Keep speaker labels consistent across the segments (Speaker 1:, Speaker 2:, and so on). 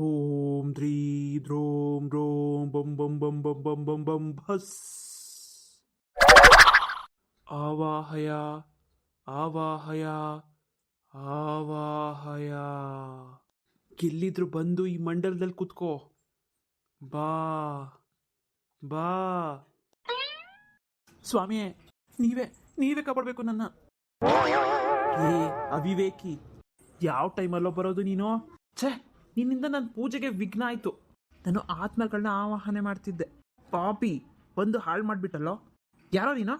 Speaker 1: ಓಂ ದ್ರೀ ದ್ರೋಂ ದ್ರೋಂ ಬಂ ಬಂ ಬಂ ಬಂ ಬಂ ಬಂ ಬಂ ಭಸ್ ಆವಾಹಯ ಆವಾಹಯ ಆವಾಹಯ ಎಲ್ಲಿದ್ರು ಬಂದು ಈ ಮಂಡಲದಲ್ಲಿ ಕುತ್ಕೋ. ಬಾ ಬಾ. ಸ್ವಾಮಿಯೇ, ನೀವೇ ನೀವೇ ಕಾಪಾಡಬೇಕು ನನ್ನ. ಏ, ಅವಿವೇಕಿ, ಯಾವ ಟೈಮಲ್ಲೋ ಬರೋದು ನೀನು? ಛೇ ನಿನ್ನಿಂದ ನನ್ನ ಪೂಜೆಗೆ ವಿಘ್ನ ಆಯ್ತು. ನಾನು ಆತ್ಮಗಳನ್ನ ಆವಾಹನೆ ಮಾಡ್ತಿದ್ದೆ. ಪಾಪಿ, ಬಂದು ಹಾಳು ಮಾಡ್ಬಿಟ್ಟಲ್ಲೋ? ಯಾರೋ ನೀನು?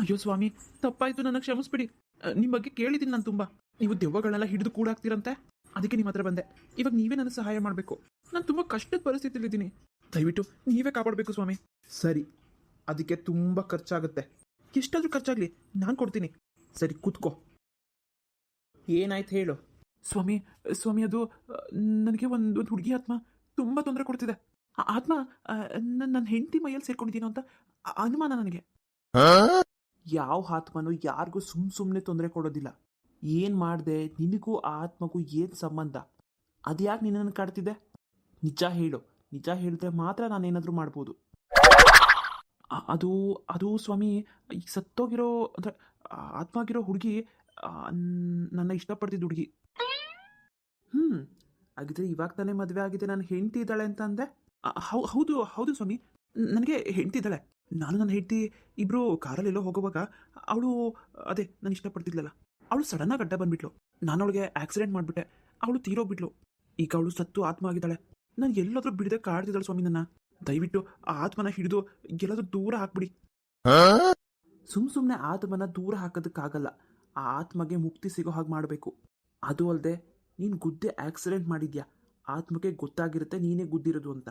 Speaker 1: ಅಯ್ಯೋ ಸ್ವಾಮಿ, ತಪ್ಪಾಯ್ತು ನನಗೆ ಕ್ಷಮಿಸ್ಬಿಡಿ. ನಿಮ್ಮ ನಿಮ್ ಬಗ್ಗೆ ಕೇಳಿದ್ದೀನಿ ನಾನು ತುಂಬಾ. ನೀವು ದೆವ್ವಗಳನ್ನೆಲ್ಲ ಹಿಡಿದು ಕೂಡಾಕ್ತೀರಂತೆ? ಅದಕ್ಕೆ ನಿಮ್ಮ ಹತ್ರ ಬಂದೆ. ಇವಾಗ ನೀವೇ ನನಗೆ ಸಹಾಯ ಮಾಡಬೇಕು. ನಾನು ತುಂಬಾ ಕಷ್ಟದ ಪರಿಸ್ಥಿತಿಲಿದ್ದೀನಿ ದಯವಿಟ್ಟು ನೀವೇ ಕಾಪಾಡಬೇಕು ಸ್ವಾಮಿ. ಸರಿ, ಅದಕ್ಕೆ ತುಂಬಾ ಖರ್ಚಾಗುತ್ತೆ. ಎಷ್ಟಾದ್ರೂ ಖರ್ಚಾಗ್ಲಿ, ನಾನು ಕೊಡ್ತೀನಿ. ಸರಿ, ಕೂತ್ಕೋ. ಏನಾಯ್ತು ಹೇಳು. ಸ್ವಾಮಿ ಸ್ವಾಮಿ ಅದು ನನಗೆ ಒಂದು ಒಂದು ಹುಡುಗಿ ಆತ್ಮ ತುಂಬ ತೊಂದರೆ ಕೊಡ್ತಿದೆ. ಆ ಆತ್ಮ ನನ್ನ ಹೆಂಡತಿ ಮೈಯಲ್ಲಿ ಸೇರ್ಕೊಂಡಿದ್ದೀನೋ ಅಂತ ಅನುಮಾನ ನನಗೆ. ಯಾವ ಆತ್ಮನು ಯಾರಿಗೂ ಸುಮ್ ಸುಮ್ಮನೆ ತೊಂದರೆ ಕೊಡೋದಿಲ್ಲ. ಏನ್ ಮಾಡಿದೆ ನಿನಗೂ ಆ ಆತ್ಮಗೂ ಏನ್ ಸಂಬಂಧ? ಅದ್ಯಾಕೆ ನಿನ್ನನ್ನು ಕಾಡ್ತಿದೆ? ನಿಜ ಹೇಳು. ನಿಜ ಹೇಳಿದ್ರೆ ಮಾತ್ರ ನಾನೇನಾದ್ರೂ ಮಾಡ್ಬೋದು. ಅದು ಅದು ಸ್ವಾಮಿ ಈಗ ಸತ್ತೋಗಿರೋ ಅಂದ್ರೆ ಆತ್ಮ ಆಗಿರೋ ಹುಡುಗಿ ನನ್ನ ಇಷ್ಟಪಡ್ತಿದ್ದ ಹುಡುಗಿ. ಹ್ಮ್ ಹಾಗಿದ್ರೆ ಇವಾಗ ತಾನೇ ಮದುವೆ ಆಗಿದೆ ನನ್ನ ಹೆಂಡತಿ ಇದ್ದಾಳೆ ಅಂತ ಅಂದೆ ಹೌದು ಹೌದು ಸ್ವಾಮಿ. ನನಗೆ ಹೆಂಡತಿ ಇದ್ದಾಳೆ. ನಾನು ನನ್ನ ಹೆಂಡತಿ ಇಬ್ರು ಕಾರಲ್ಲಿ ಎಲ್ಲೋ ಹೋಗುವಾಗ ಅವಳು ಅದೇ ನಾನು ಇಷ್ಟಪಡ್ತಿದ್ಲಲ್ಲ. ಅವಳು ಸಡನ್ ಆಗಿ ಅಡ್ಡ ಬಂದ್ಬಿಟ್ಲು. ನಾನು ಅವಳಿಗೆ ಆಕ್ಸಿಡೆಂಟ್ ಮಾಡಿಬಿಟ್ಟೆ. ಅವಳು ತೀರೋಗ್ಬಿಟ್ಲು. ಈಗ ಅವಳು ಸತ್ತು ಆತ್ಮ ಆಗಿದ್ದಾಳೆ ನಾನು ಎಲ್ಲಾದ್ರೂ ಬಿಡದೆ ಕಾಡ್ತಿದ್ದಾಳೆ ಸ್ವಾಮಿ ನನ್ನ. ದಯವಿಟ್ಟು ಆ ಆತ್ಮನ ಹಿಡಿದು ಎಲ್ಲಾದರೂ ದೂರ ಹಾಕ್ಬಿಡಿ. ಸುಮ್ ಸುಮ್ಮನೆ ಆತ್ಮನ ದೂರ ಹಾಕೋದಕ್ಕಾಗಲ್ಲ. ಆ ಆತ್ಮಗೆ ಮುಕ್ತಿ ಸಿಗೋ ಹಾಗೆ ಮಾಡಬೇಕು. ಅದು ಅಲ್ಲದೆ ನೀನು ಗುದ್ದೆ ಆಕ್ಸಿಡೆಂಟ್ ಮಾಡಿದ್ಯಾ? ಆತ್ಮಕ್ಕೆ ಗೊತ್ತಾಗಿರುತ್ತೆ ನೀನೇ ಗುದ್ದಿರೋದು ಅಂತ.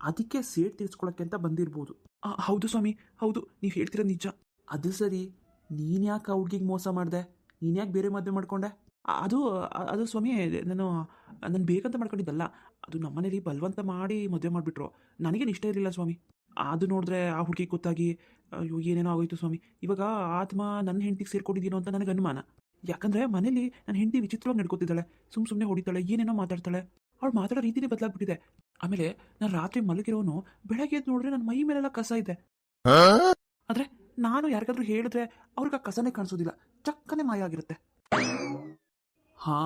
Speaker 1: ಅದಕ್ಕೆ ಸೇಟ್ ತೀರ್ಸ್ಕೊಳಕ್ಕೆ ಅಂತ ಬಂದಿರ್ಬೋದು. ಹೌದು ಸ್ವಾಮಿ, ಹೌದು, ನೀವು ಹೇಳ್ತಿರೋ ನಿಜ. ಅದು ಸರಿ, ನೀನು ಯಾಕೆ ಆ ಹುಡ್ಗಿಗೆ ಮೋಸ ಮಾಡಿದೆ? ನೀನು ಯಾಕೆ ಬೇರೆ ಮದುವೆ ಮಾಡ್ಕೊಂಡೆ? ಅದು ಅದು ಸ್ವಾಮಿ, ನಾನು ನಾನು ಬೇಕಂತ ಮಾಡ್ಕೊಂಡಿದ್ದಲ್ಲ. ಅದು ನಮ್ಮನೇಲಿ ಬಲವಂತ ಮಾಡಿ ಮದುವೆ ಮಾಡಿಬಿಟ್ರು. ನನಗೇನು ಇಷ್ಟ ಇರಲಿಲ್ಲ ಸ್ವಾಮಿ. ಅದು ನೋಡಿದ್ರೆ ಆ ಹುಡುಗಿ ಗೊತ್ತಾಗಿ ಅಯ್ಯೋ, ಏನೇನೋ ಆಗೋಯ್ತು ಸ್ವಾಮಿ. ಇವಾಗ ಆತ್ಮ ನನ್ನ ಹೆಂಡತಿಗೆ ಸೇರ್ಕೊಂಡಿದ್ದೀನೋ ಅಂತ ನನಗೆ ಅನುಮಾನ. ಯಾಕಂದ್ರೆ ಮನೇಲಿ ನನ್ನ ಹೆಂಡತಿ ವಿಚಿತ್ರವಾಗಿ ನಡ್ಕೋತಿದ್ದಾಳೆ, ಸುಮ್ ಸುಮ್ಮನೆ ಹೊಡಿತಾಳೆ, ಏನೇನೋ ಮಾತಾಡ್ತಾಳೆ. ಅವಳು ಮಾತಾಡೋ ರೀತಿನೇ ಬದಲಾಗ್ಬಿಟ್ಟಿದೆ. ಆಮೇಲೆ ನಾನು ರಾತ್ರಿ ಮಲಗಿರೋನು ಬೆಳಗ್ಗೆ ಎದ್ದು ನೋಡಿದ್ರೆ ನನ್ನ ಮೈ ಮೇಲೆಲ್ಲ ಕಸ ಇದೆ. ಆದ್ರೆ ನಾನು ಯಾರಿಗಾದ್ರೂ ಹೇಳಿದ್ರೆ ಅವ್ರಿಗೆ ಆ ಕಸನೇ ಕಾಣಿಸೋದಿಲ್ಲ. ಚಕ್ಕನೆ ಮಾಯ ಆಗಿರುತ್ತೆ. ಹಾ,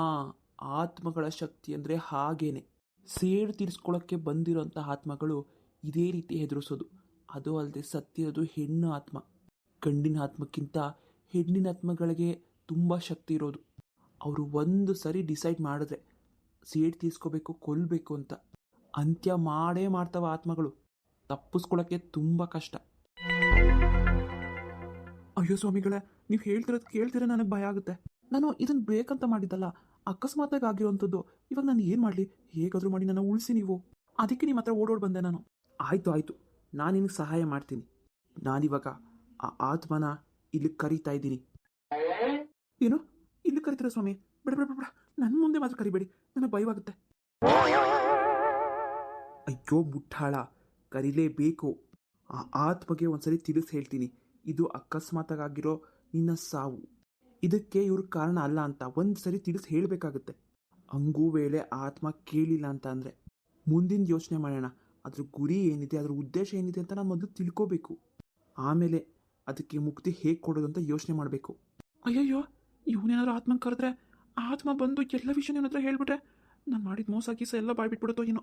Speaker 1: ಆತ್ಮಗಳ ಶಕ್ತಿ ಅಂದ್ರೆ ಹಾಗೇನೆ. ಸೇಡು ತೀರಿಸ್ಕೊಳ್ಳೋಕ್ಕೆ ಬಂದಿರೋಂಥ ಆತ್ಮಗಳು ಇದೇ ರೀತಿ ಹೆದರಿಸೋದು. ಅದು ಅಲ್ಲದೆ ಸತ್ತಿರೋದು ಹೆಣ್ಣು ಆತ್ಮ. ಗಂಡಿನ ಆತ್ಮಕ್ಕಿಂತ ಹೆಣ್ಣಿನ ಆತ್ಮಗಳಿಗೆ ತುಂಬ ಶಕ್ತಿ ಇರೋದು. ಅವರು ಒಂದು ಸರಿ ಡಿಸೈಡ್ ಮಾಡಿದ್ರೆ ಸೇಡ್ ತೀರ್ಸ್ಕೋಬೇಕು ಕೊಲ್ಲಬೇಕು ಅಂತ. ಅಂತ್ಯ ಮಾಡೇ ಮಾಡ್ತಾವ ಆತ್ಮಗಳು. ತಪ್ಪಿಸ್ಕೊಳ್ಳೋಕ್ಕೆ ತುಂಬ ಕಷ್ಟ. ಅಯ್ಯೋ ಸ್ವಾಮಿಗಳೇ, ನೀವು ಹೇಳ್ತಿರೋದು ಕೇಳ್ತಿರೋ ನನಗೆ ಭಯ ಆಗುತ್ತೆ. ನಾನು ಇದನ್ನು ಬೇಕಂತ ಮಾಡಿದ್ದಲ್ಲ ಅಕಸ್ಮಾತಾಗಿ ಆಗಿರೋಂಥದ್ದು. ಇವಾಗ ನಾನು ಏನು ಮಾಡಲಿ? ಹೇಗಾದರೂ ಮಾಡಿ ನನ್ನ ಉಳಿಸಿ ನೀವು. ಅದಕ್ಕೆ ನಿಮ್ಮ ಹತ್ರ ಓಡೋಡ್ ಬಂದೆ ನಾನು. ಆಯಿತು ಆಯಿತು. ನಾನು ನಿನಗೆ ಸಹಾಯ ಮಾಡ್ತೀನಿ. ನಾನಿವಾಗ ಆ ಆತ್ಮನ ಇಲ್ಲಿ ಕರೀತಾ ಇದ್ದೀನಿ. ಏನು? ಇಲ್ಲಿ ಕರಿತೀರ ಸ್ವಾಮಿ? ಬಿಡ ಬಿಡ ಬಿಡ ನನ್ನ ಮುಂದೆ ಮಾತ್ರ ಕರಿಬೇಡಿ. ನನಗೆ ಭಯವಾಗುತ್ತೆ. ಅಯ್ಯೋ ಮುಟ್ಟಾಳ ಕರಿಲೇಬೇಕು. ಆ ಆತ್ಮಗೆ ಒಂದ್ಸರಿ ತಿಳಿಸಿ ಹೇಳ್ತೀನಿ. ಇದು ಅಕಸ್ಮಾತಾಗಿರೋ ನಿನ್ನ ಸಾವು. ಇದಕ್ಕೆ ಇವ್ರ ಕಾರಣ ಅಲ್ಲ ಅಂತ ಒಂದು ಸರಿ ತಿಳಿಸಿ ಹೇಳಬೇಕಾಗುತ್ತೆ. ಹಂಗೂ ವೇಳೆ ಆತ್ಮ ಕೇಳಿಲ್ಲ ಅಂತ ಅಂದರೆ ಮುಂದಿನ ಯೋಚನೆ ಮಾಡೋಣ. ಅದ್ರ ಗುರಿ ಏನಿದೆ, ಅದ್ರ ಉದ್ದೇಶ ಏನಿದೆ ಅಂತ ನಾನು ಮೊದಲು ತಿಳ್ಕೋಬೇಕು. ಆಮೇಲೆ ಅದಕ್ಕೆ ಮುಕ್ತಿ ಹೇಗೆ ಕೊಡೋದು ಅಂತ ಯೋಚನೆ ಮಾಡಬೇಕು. ಅಯ್ಯಯ್ಯೋ, ಇವನೇನಾದ್ರೂ ಆತ್ಮನ ಕರೆದ್ರೆ ಆತ್ಮ ಬಂದು ಎಲ್ಲ ವಿಷಯ ಹತ್ರ ಹೇಳ್ಬಿಟ್ರೆ? ನಾನು ಮಾಡಿದ ಮೋಸ ಕೀಸ ಎಲ್ಲ ಬಾಯ್ಬಿಟ್ಬಿಡುತ್ತೋ ಏನೋ?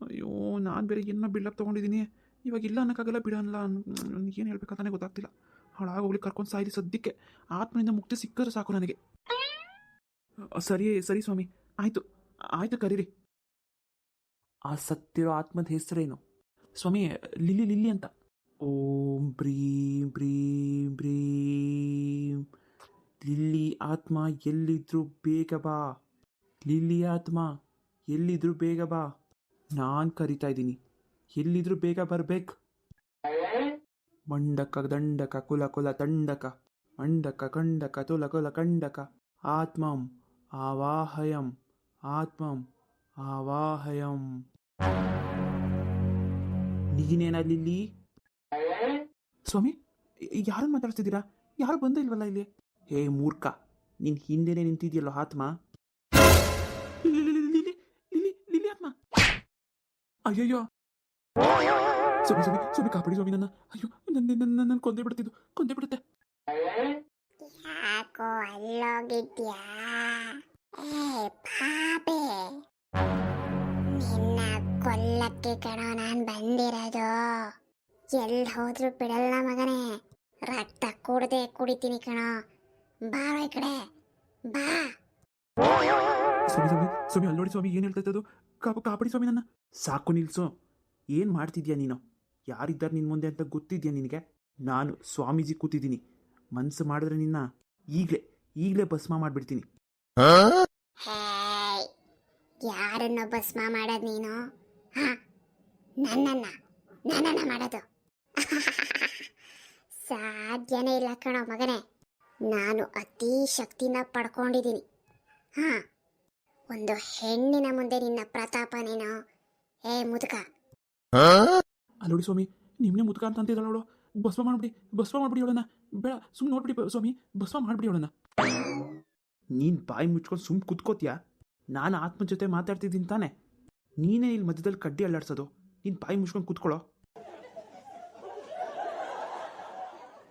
Speaker 1: ಅಯ್ಯೋ, ನಾನು ಬೇರೆ ಏನೋ ಬಿಲ್ಡಪ್ ತೊಗೊಂಡಿದ್ದೀನಿ ಇವಾಗ ಇಲ್ಲ ಅನ್ನೋಕ್ಕಾಗಲ್ಲ ಬಿಡೋಲ್ಲ ಏನು ಹೇಳ್ಬೇಕಂತಾನೆ ಗೊತ್ತಾಗ್ತಿಲ್ಲ. ಹಾಳಾಗೋಗ್ಲಿ ಕರ್ಕೊಂಡು ಸಾಯಿಲಿ ಸದ್ಯಕ್ಕೆ. ಆತ್ಮನಿಂದ ಮುಕ್ತಿ ಸಿಕ್ಕರೆ ಸಾಕು ನನಗೆ. ಸರಿ ಸರಿ ಸ್ವಾಮಿ. ಆಯಿತು. ಆಯಿತು ಕರೀರಿ. ಆ ಸತ್ತಿರೋ ಆತ್ಮದ ಹೆಸರೇನು? ಸ್ವಾಮಿ, ಲಿಲ್ಲಿ ಲಿಲ್ಲಿ ಅಂತ. ಓಂ ಬ್ರೀಂ ಬ್ರೀಂ ಬ್ರೀಂ. ಲಿಲ್ಲಿ ಆತ್ಮ, ಎಲ್ಲಿದ್ರು ಬೇಗ ಬಾ. ಲಿಲ್ಲಿ ಆತ್ಮ, ಎಲ್ಲಿದ್ರು ಬೇಗ ಬಾ. ನಾನು ಕರಿತಾ ಇದ್ದೀನಿ. ಎಲ್ಲಿದ್ರು ಬೇಗ ಬರ್ಬೇಕು. ಮಂಡಕ, ದಂಡಕ, ಕುಲ ಕುಲ, ತಂಡಕ. ಮಂಡಕ, ಕಂಡಕ, ತುಲ, ಕುಲ, ಕಂಡಕ. ಆತ್ಮಂ, ಆವಾಹಯಂ. ಆತ್ಮಂ, ಆವಾಹಯಂ. ನೀನೇನ ಲಿಲ್ಲಿ ಸ್ವಾಮಿ ಯಾರನ್ನು ಮಾತಾಡ್ತಿದ್ದೀರಾ ಯಾರು ಬಂದ ಇಲ್ವಲ್ಲ ಇಲ್ಲಿ? ಹೇ ಮೂರ್ಖ, ನಿನ್ ಹಿಂದೆನೆ ನಿಂತಿದ್ಯಲ್ಲೋ ಆತ್ಮ? ಲಿಲ್ಲಿ ಲಿಲ್ಲಿ ಅಯ್ಯಯ್ಯೋ. ಸ್ವಾಮಿ ಸ್ವಾಮಿ ಸ್ವಾಮಿ, ಕಾಪಾಡಿ ಸ್ವಾಮಿ ನನ್ನ. ಅಯ್ಯೋ ನನ್ನ ನನ್ನ ನನ್ನ ಕೊಂದೇ ಬಿಡ್ತಿದ್ದು, ಕೊಂದೆ ಬಿಡುತ್ತೆ.
Speaker 2: ಯಾಕೋ ಅಲ್ಲೋಗಿದ್ಯಾ? ಕಣೋ ನಾನ್ ಬಂದಿರೋದು. ಎಲ್ಲಿ ಹೋದ್ರು ಬಿಡಲ್ಲ ಮಗನೇ. ರಕ್ತ ಕುಡ್ದೆ ಕುಡಿತೀನಿ ಕಣ. ಬಾ ಈ ಕಡೆ. ಬಾ.
Speaker 1: ಸ್ವಾಮಿ ಸ್ವಾಮಿ ಸ್ವಾಮಿ ಅಲ್ಲಿ ನೋಡಿ ಸ್ವಾಮಿ ಏನು ಹೇಳ್ತಾ ಇದ್ದದು? ಕಾಪು ಕಾಪಾಡಿ ಸ್ವಾಮಿ ನನ್ನ. ಸಾಕು ನಿಲ್ಸು. ಏನು ಮಾಡ್ತಿದ್ಯಾ ನೀನು? ಯಾರಿದ್ದಾರೆ ನಿನ್ನ ಮುಂದೆ ಅಂತ ಗೊತ್ತಿದ್ಯಾ ನಿನಗೆ? ನಾನು ಸ್ವಾಮೀಜಿ ಕೂತಿದ್ದೀನಿ. ಮನ್ಸು ಮಾಡಿದ್ರೆ ನಿನ್ನ ಈಗಲೇ ಈಗಲೇ ಭಸ್ಮ ಮಾಡಿಬಿಡ್ತೀನಿ.
Speaker 2: ಹೇಯ್ ಯಾರನ್ನ ಭಸ್ಮ ಮಾಡೋದು ನೀನು? ಹಾ? ನನ್ನನ್ನ ನನ್ನನ್ನ ಮಾಡೋದು. ಸಾಧ್ಯನೇ ಇಲ್ಲ ಕಣೋ ಮಗನೇ. ನಾನು ಅತಿ ಶಕ್ತಿನ ಪಡ್ಕೊಂಡಿದ್ದೀನಿ. ಹಾ ಒಂದು ಹೆಣ್ಣಿನ ಮುಂದೆ ನಿನ್ನ ಪ್ರತಾಪ ನೀನು ಏ ಮುದುಕ.
Speaker 1: ಅಲ್ಲೋಡಿ ಸ್ವಾಮಿ ನಿಮ್ನೆ ಮುದುಕ ಅಂತ ಅಂತಿದ್ದಾಳೆ ಅವಳು. ಬಸ್ವ ಮಾಡ್ಬಿಡಿ ಬಸ್ವ ಮಾಡ್ಬಿಡಿ ಅವಳನ್ನ. ಬೇಡ ಸುಮ್ಮನೆ ನೋಡ್ಬಿಡಿ ಬ- ಸ್ವಾಮಿ ಬಸ್ವ ಮಾಡ್ಬಿಡಿ ಅವಳನ್ನ. ನೀನು ಬಾಯಿ ಮುಚ್ಕೊಂಡು ಸುಮ್ ಕುತ್ಕೋತಿಯಾ? ನಾನು ಆತ್ಮ ಜೊತೆ ಮಾತಾಡ್ತಿದ್ದೀನಿ ತಾನೆ. ನೀನೇ ಇಲ್ಲಿ ಮಧ್ಯದಲ್ಲಿ ಕಡ್ಡಿ ಅಲ್ಲಾಡ್ಸೋದು. ನೀನು ಬಾಯಿ ಮುಚ್ಕೊಂಡು ಕೂತ್ಕೊಳ್ಳೋ.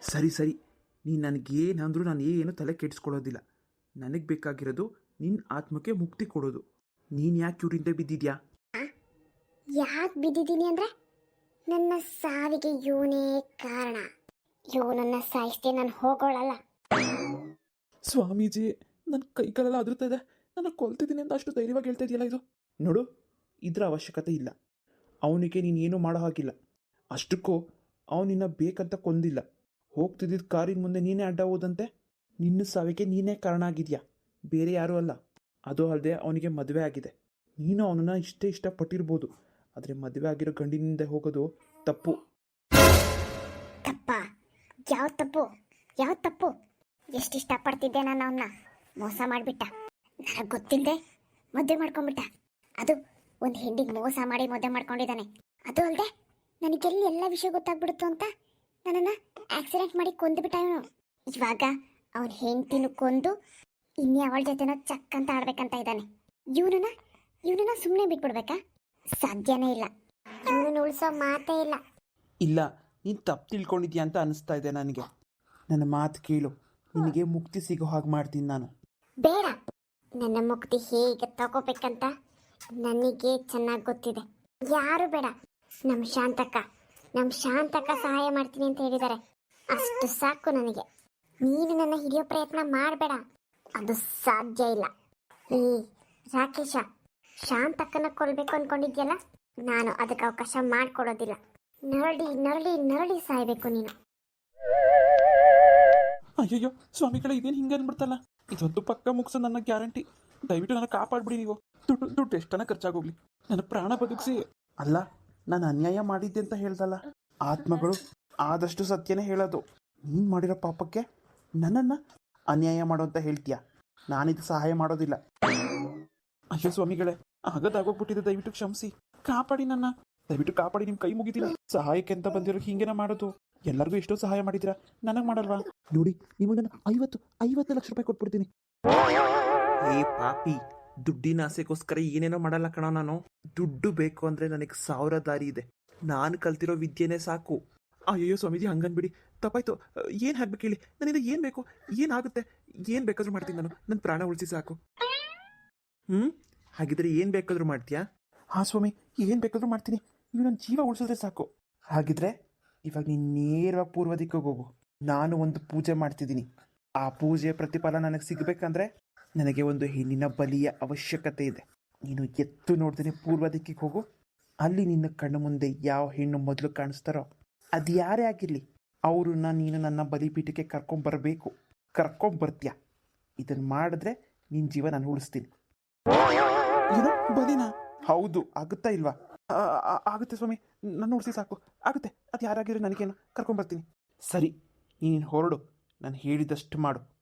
Speaker 1: ಸರಿ ಸರಿ. ನೀನು ನನಗೇನಂದ್ರೂ ನಾನು ಏನು ತಲೆ ಕೆಡಿಸ್ಕೊಳ್ಳೋದಿಲ್ಲ. ನನಗೆ ಬೇಕಾಗಿರೋದು ನಿನ್ನ ಆತ್ಮಕ್ಕೆ ಮುಕ್ತಿ ಕೊಡೋದು. ನೀನು ಯಾಕೆ ಇವರಿಂದ ಬಿದ್ದಿದ್ಯಾ?
Speaker 2: ಯಾಕೆ ಬಿದ್ದಿದ್ದೀನಿ ಅಂದ್ರೆ ನನ್ನ ಸಾವಿಗೆ ಇವನೇ ಕಾರಣ. ಇವನನ್ನ ಸಾಯಿಸ್ದೆ ನಾನು ಹೋಗೋಳಲ್ಲ.
Speaker 1: ಸ್ವಾಮೀಜಿ ನನ್ನ ಕೈಗಳೆಲ್ಲ ಕಾಲೆಲ್ಲ ಅದುರ್ತಾ ಇದೆ. ನಾನು ಕೊಲ್ತಿದ್ದೀನಿ ಅಂತ ಅಷ್ಟು ಧೈರ್ಯವಾಗಿ ಹೇಳ್ತಾ ಇದೆಯಲ್ಲ ಇದು? ನೋಡು ಇದರ ಅವಶ್ಯಕತೆ ಇಲ್ಲ. ಅವನಿಗೆ ನೀನೇನು ಮಾಡೋ ಹಾಗಿಲ್ಲ ಅಷ್ಟಕ್ಕೂ ಅವನಿನ್ನ ಬೇಕಂತ ಕೊಂದಿಲ್ಲ. ಹೋಗ್ತಿದ್ದಿದ್ದ ಕಾರಿನ ಮುಂದೆ ನೀನೇ ಅಡ್ಡ ಹೋದಂತೆ? ನಿನ್ನ ಸಾವಿಗೆ ನೀನೇ ಕಾರಣ ಆಗಿದ್ಯಾ? ಬೇರೆ ಯಾರೂ ಅಲ್ಲ. ಅದು ಅಲ್ಲದೆ ಅವನಿಗೆ ಮದುವೆ ಆಗಿದೆ. ನೀನು ಅವನನ್ನ ಇಷ್ಟೇ ಇಷ್ಟಪಟ್ಟಿರ್ಬೋದು. ಆದರೆ ಮದುವೆ ಆಗಿರೋ ಗಂಡಿನಿಂದ ಹೋಗೋದು ತಪ್ಪು.
Speaker 2: ತಪ್ಪ? ಯಾವ ತಪ್ಪು? ಯಾವ ತಪ್ಪು? ಎಷ್ಟು ಇಷ್ಟಪಡ್ತಿದ್ದೆ ನಾನು ಅವನ್ನ ಮೋಸ ಮಾಡಿಬಿಟ್ಟ. ನನಗೆ ಗೊತ್ತಿಲ್ಲದೆ ಮದುವೆ ಮಾಡ್ಕೊಂಬಿಟ್ಟ ಅದು ಒಂದು ಹೆಂಡಿಗೆ ಮೋಸ ಮಾಡಿ ಮದುವೆ ಮಾಡ್ಕೊಂಡಿದ್ದಾನೆ. ಅದು ಅಲ್ಲದೆ ನನಗೆಲ್ಲಿ ಎಲ್ಲ ವಿಷಯ ಗೊತ್ತಾಗ್ಬಿಡುತ್ತು ಅಂತ ನನ್ನನ್ನು ಆಕ್ಸಿಡೆಂಟ್ ಮಾಡಿ ಕೊಂದುಬಿಟ್ಟ ಇವನು. ಇವಾಗ ಅವನ ಹೆಂಡತಿನ ಕೊಂದು ಇನ್ನೇ ಅವಳ ಜೊತೆನೋ ಚಕ್ ಅಂತ ಆಡ್ಬೇಕಂತ ಇದ್ದಾನೆ. ಇವನನ್ನ ಇವನನ್ನ ಸುಮ್ಮನೆ ಬಿಟ್ಬಿಡ್ಬೇಕಾ? ಸಾಧ್ಯನೇ ಇಲ್ಲ. ಇವನನ್ನು ಉಳಿಸೋ ಮಾತೇ ಇಲ್ಲ.
Speaker 1: ಇಲ್ಲ ನೀನು ತಪ್ಪು ತಿಳ್ಕೊಂಡಿದ್ಯಾ ಅಂತ ಅನಿಸ್ತಾ ಇದೆ ನನಗೆ. ನನ್ನ ಮಾತು ಕೇಳು. ನಿನಗೆ ಮುಕ್ತಿ ಸಿಗೋ ಹಾಗೆ ಮಾಡ್ತೀನಿ ನಾನು.
Speaker 2: ಬೇಡ. ನನ್ನ ಮುಕ್ತಿ ಹೇಗೆ ತಗೋಬೇಕಂತ ನನಗೆ ಚೆನ್ನಾಗಿ ಗೊತ್ತಿದೆ. ಯಾರು ಬೇಡ. ನಮ್ಮ ಶಾಂತಕ್ಕ. ನಮ್ಮ ಶಾಂತಕ್ಕ ಸಹಾಯ ಮಾಡ್ತೀನಿ ಅಂತ ಹೇಳಿದ್ದಾರೆ. ಅಷ್ಟು ಸಾಕು ನನಗೆ. ನೀನು ನನ್ನ ಹಿಡಿಯೋ ಪ್ರಯತ್ನ ಮಾಡಬೇಡ. ಅದು ಸಾಧ್ಯ ಇಲ್ಲ. ಏ, ರಾಕೇಶ, ಶಾಂತಕ್ಕನ ಕೊಲ್ಬೇಕು ಅನ್ಕೊಂಡಿದ್ಯಲ್ಲ? ನಾನು ಅದಕ್ಕೆ ಅವಕಾಶ ಮಾಡ್ಕೊಡೋದಿಲ್ಲ. ನರಳಿ ನರಳಿ ನರಳಿ ಸಾಯ್ಬೇಕು ನೀನು.
Speaker 1: ಅಯ್ಯಯ್ಯೋ, ಸ್ವಾಮಿಗಳೇ, ಇದೇನು ಹಿಂಗೆ ಅಂದ್ಬಿಡ್ತಲ್ಲ ಇದೊಂದು ಪಕ್ಕ ಮುಗಿಸೋ ನನ್ನ ಗ್ಯಾರಂಟಿ. ದಯವಿಟ್ಟು ನನ್ನ ಕಾಪಾಡ್ಬಿಡಿ ನೀವು. ದುಡ್ಡು ದುಡ್ಡು ಎಷ್ಟನ ಖರ್ಚಾಗೋಗ್ಲಿ. ನನ್ನ ಪ್ರಾಣ ಬದುಕಿಸಿ. ಅಲ್ಲ, ನಾನು ಅನ್ಯಾಯ ಮಾಡಿದ್ದೆ ಅಂತ ಹೇಳ್ದಲ್ಲ? ಆತ್ಮಗಳು ಆದಷ್ಟು ಸತ್ಯನೇ ಹೇಳೋದು. ನೀನು ಮಾಡಿರೋ ಪಾಪಕ್ಕೆ ನನ್ನನ್ನು ಅನ್ಯಾಯ ಮಾಡೋ ಅಂತ ಹೇಳ್ತೀಯ? ನಾನಿದು ಸಹಾಯ ಮಾಡೋದಿಲ್ಲ. ಅಯ್ಯೋ ಸ್ವಾಮಿಗಳೇ ಆಗದಾಗೋಗ್ಬಿಟ್ಟಿದೆ ದಯವಿಟ್ಟು ಕ್ಷಮಿಸಿ. ಕಾಪಾಡಿ ನನ್ನ. ದಯವಿಟ್ಟು ಕಾಪಾಡಿ ನಿಮ್ಮ ಕೈ ಮುಗಿದಿಲ್ಲ ಸಹಾಯಕ್ಕೆ ಅಂತ ಬಂದಿರೋ ಹಿಂಗೇನ ಮಾಡೋದು. ಎಲ್ಲರಿಗೂ ಎಷ್ಟೋ ಸಹಾಯ ಮಾಡಿದಿರಾ ನನಗೆ ಮಾಡಲ್ವಾ? ನೋಡಿ ನಿಮಗೆ ನಾನು ಐವತ್ತು ಐವತ್ತು ಲಕ್ಷ ರೂಪಾಯಿ ಕೊಟ್ಬಿಡ್ತೀನಿ. ಏ ಪಾಪಿ, ದುಡ್ಡಿನ ಆಸೆಗೋಸ್ಕರ ಏನೇನೋ ಮಾಡಲ್ಲ ಕಣ ನಾನು. ದುಡ್ಡು ಬೇಕು ಅಂದ್ರೆ ನನಗೆ ಸಾವಿರ ದಾರಿ ಇದೆ. ನಾನು ಕಲ್ತಿರೋ ವಿದ್ಯೆನೇ ಸಾಕು. ಅಯ್ಯೋ ಸ್ವಾಮೀಜಿ, ಹಂಗನ್ಬಿಡಿ. ತಪ್ಪಾಯ್ತು. ಏನು ಹಾಕ್ಬೇಕು ಹೇಳಿ? ನನ್ನಿಂದ ಏನು ಬೇಕು? ಏನಾಗುತ್ತೆ? ಏನು ಬೇಕಾದರೂ ಮಾಡ್ತೀನಿ ನಾನು. ನನ್ನ ಪ್ರಾಣ ಉಳಿಸಿ ಸಾಕು. ಹ್ಞೂ ಹಾಗಿದ್ರೆ ಏನು ಬೇಕಾದರೂ ಮಾಡ್ತೀಯಾ? ಹಾಂ ಸ್ವಾಮಿ, ಏನು ಬೇಕಾದರೂ ಮಾಡ್ತೀನಿ. ನೀವು ನನ್ನ ಜೀವ ಉಳಿಸಿದ್ರೆ ಸಾಕು. ಹಾಗಿದ್ರೆ ಇವಾಗ ನೀನು ನೇರವಾಗಿ ಪೂರ್ವ ದಿಕ್ಕಿಗೆ ಹೋಗು. ನಾನು ಒಂದು ಪೂಜೆ ಮಾಡ್ತಿದ್ದೀನಿ. ಆ ಪೂಜೆಯ ಪ್ರತಿಫಲ ನನಗೆ ಸಿಗಬೇಕಂದ್ರೆ ನನಗೆ ಒಂದು ಹೆಣ್ಣಿನ ಬಲಿಯ ಅವಶ್ಯಕತೆ ಇದೆ. ನೀನು ಎತ್ತು ನೋಡ್ದೇ ಪೂರ್ವ ದಿಕ್ಕಿಗೆ ಹೋಗು. ಅಲ್ಲಿ ನಿನ್ನ ಕಣ್ಣು ಮುಂದೆ ಯಾವ ಹೆಣ್ಣು ಮೊದಲು ಕಾಣಿಸ್ತಾರೋ ಅದು ಯಾರೇ ಆಗಿರಲಿ ಅವ್ರನ್ನ ನೀನು ನನ್ನ ಬಲಿಪೀಠಕ್ಕೆ ಕರ್ಕೊಂಬರ್ಬೇಕು ಕರ್ಕೊಂಬರ್ತೀಯ ಇದನ್ನು ಮಾಡಿದ್ರೆ ನಿನ್ನ ಜೀವ ನಾನು ಉಳಿಸ್ತೀನಿ. ಬಲಿನ ಬಲಿನಾ? ಹೌದು ಆಗುತ್ತಾ ಇಲ್ವಾ? ಆಗುತ್ತೆ ಸ್ವಾಮಿ. ನನ್ನ ಉಳಿಸಿ ಸಾಕು. ಆಗುತ್ತೆ. ಅದು ಯಾರಾಗಿರೋ ನನಗೇನು ಕರ್ಕೊಂಬರ್ತೀನಿ ಸರಿ ನೀನು ಹೊರಡು. ನಾನು ಹೇಳಿದಷ್ಟು ಮಾಡು.